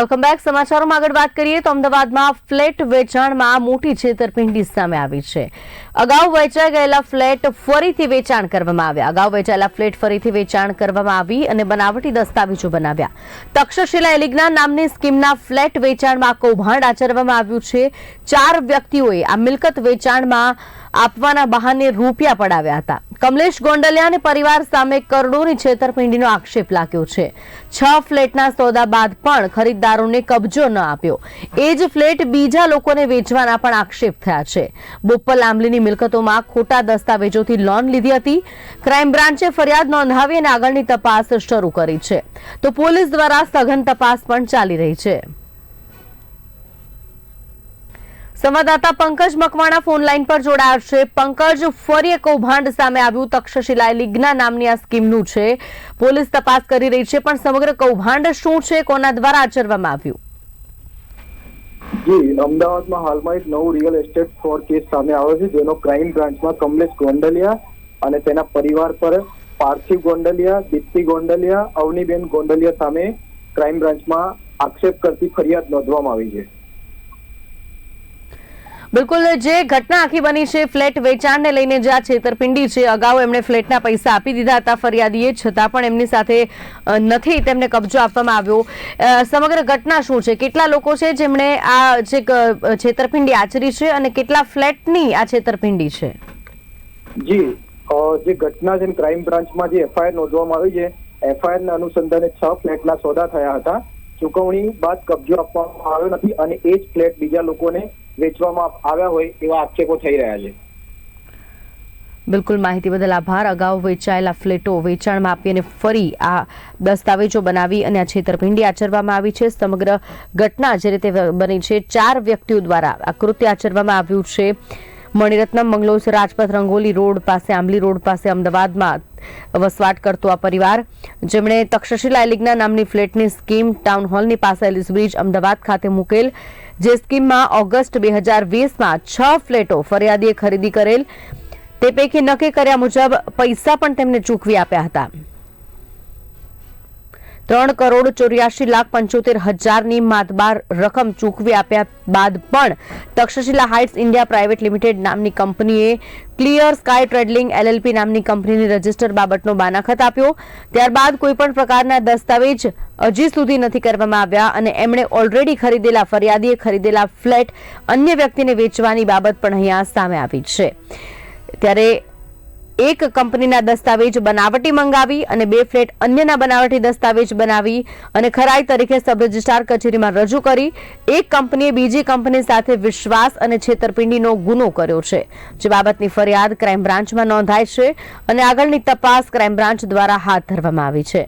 Welcome back સમાચારોમાં આગળ વાત કરીએ તો અમદાવાદમાં ફ્લેટ વેચાણમાં મોટી છેતરપિંડી સામે આવી છે. અગાઉ વેચાઈ ગયેલા ફ્લેટ ફરીથી વેચાણ કરવામાં આવ્યા. અગાઉ વેચાયેલા ફ્લેટ ફરીથી વેચાણ કરવામાં આવી અને બનાવટી દસ્તાવેજો બનાવ્યા. તક્ષશિલા એલિગ્ના નામની સ્કીમના ફ્લેટ વેચાણમાં કૌભાંડ આચરવામાં આવ્યું છે. ચાર વ્યક્તિઓએ આ મિલકત વેચાણમાં આપવાના બહાને રૂપિયા પડાવ્યા હતા. કમલેશ ગોંડલિયા અને પરિવાર સામે કરોડોની છેતરપિંડીનો આક્ષેપ લાગ્યો છે. છ ફ્લેટના સોદા બાદ પણ ખરીદદારોને કબજો ન આપ્યો. એ જ ફ્લેટ બીજા લોકોને વેચવાના પણ આક્ષેપ થયા છે. બોપલ આંબલીની મિલકતોમાં ખોટા દસ્તાવેજોથી લોન લીધી હતી. ક્રાઇમ બ્રાન્ચે ફરિયાદ નોંધાવી અને આગળની તપાસ શરૂ કરી છે. તો પોલીસ દ્વારા સઘન તપાસ પણ ચાલી રહી છે. સંવાદદાતા પંકજ મકવાણા ફોન લાઈન પર જોડાયા છે. પંકજ, ફરી એક કૌભાંડ સામે આવ્યું. તક્ષશિલા લિગ્ના નામની આ સ્કીમનું છે. પોલીસ તપાસ કરી રહી છે, પણ સમગ્ર કૌભાંડ શું છે, કોના દ્વારા આચરવામાં આવ્યું? જી, અમદાવાદમાં હાલમાં એક નવું રિયલ એસ્ટેટ ફ્રોડ કેસ સામે આવ્યો છે, જેનો ક્રાઇમ બ્રાન્ચમાં કમલેશ ગોંડલિયા અને તેના પરિવાર પર પાર્થિવ ગોંડલિયા, દીપ્તિ ગોંડલિયા, અવનીબેન ગોંડલિયા સામે ક્રાઇમ બ્રાન્ચમાં આક્ષેપ કરતી ફરિયાદ નોંધવામાં આવી છે. બિલકુલ જે ઘટના આખી બની છે, ફ્લેટ વેચાણને લઈને જે આ છેતરપિંડી છે, અગાઉ એમણે ફ્લેટના પૈસા આપી દીધા હતા ફરિયાદીએ છતાં પણ એમની સાથે નથી તેમને કબજો આપવામાં આવ્યો. સમગ્ર ઘટના શું છે? કેટલા લોકો છે જેમણે આ જે છેતરપિંડી આચરી છે અને કેટલા ફ્લેટની આ છેતરપિંડી છે? જી જે ઘટના છે ક્રાઇમ બ્રાન્ચમાં જે એફઆઈઆર નોંધવામાં આવી છે એફઆઈઆર ના અનુસંધાને છ ફ્લેટના સોદા થયા હતા. ચૂકવણી બાદ કબજો આપવામાં આવ્યો નથી અને એ જ ફ્લેટ બીજા લોકોને વેચવામાં આવ્યા હોય એવા આક્ષેપો થઈ રહ્યા છે. બિલકુલ માહિતી બદલ આભાર. અગાઉ વેચાયેલા ફ્લેટો વેચાણમાં આપી અને ફરી આ દસ્તાવેજો બનાવી અને આ છેતરપિંડી આચરવામાં આવી છે. સમગ્ર ઘટના જે રીતે બની છે, ચાર વ્યક્તિઓ દ્વારા આ કૃત્ય આચરવામાં આવ્યું છે. મણિરત્નમ મંગલોસ રાજપથ રંગોલી રોડ પાસે, આંબલી રોડ પાસે અમદાવાદમાં વસવાટ કરતો આ પરિવાર. જેમણે તક્ષશિલા એલિગ્ના નામની ફ્લેટની સ્કીમ ટાઉન હોલની પાસે એલિસ બ્રિજ અમદાવાદ ખાતે મૂકેલ, જે સ્કીમમાં ઓગસ્ટ બે હજાર વીસમાં છ ફ્લેટો ફરિયાદીએ ખરીદી કરેલ. તે પૈકી નક્કી કર્યા મુજબ પૈસા પણ તેમને ચૂકવી આપ્યા હતા. ત્રણ કરોડ ચોર્યાસી લાખ પંચોતેર હજારની માતબાર રકમ ચૂકવી આપ્યા બાદ પણ Takshashila heights India private limited નામની કંપનીએ ક્લિયર સ્કાય ટ્રેડલિંગ એલએલપી નામની કંપનીની રજિસ્ટર બાબતનો બાનાખત આપ્યો. ત્યારબાદ કોઈપણ પ્રકારના દસ્તાવેજ હજી સુધી નથી કરવામાં આવ્યા અને એમણે ઓલરેડી ખરીદેલા ફરિયાદીએ ખરીદેલા ફ્લેટ અન્ય વ્યક્તિને વેચવાની બાબત પણ અહીંયા સામે આવી છે. ત્યારે એક કંપનીના દસ્તાવેજ બનાવટી મંગાવી અને બે ફ્લેટ અન્યના બનાવટી દસ્તાવેજ બનાવી અને ખરાઈ તરીકે સબ રજિસ્ટ્રાર કચેરીમાં રજૂ કરી. એક કંપનીએ બીજી કંપની સાથે વિશ્વાસ અને છેતરપિંડીનો ગુનો કર્યો છે. જે બાબતની ફરિયાદ ક્રાઇમ બ્રાન્ચમાં નોંધાય છે અને આગળની તપાસ ક્રાઇમ બ્રાન્ચ દ્વારા હાથ ધરવામાં આવી છે.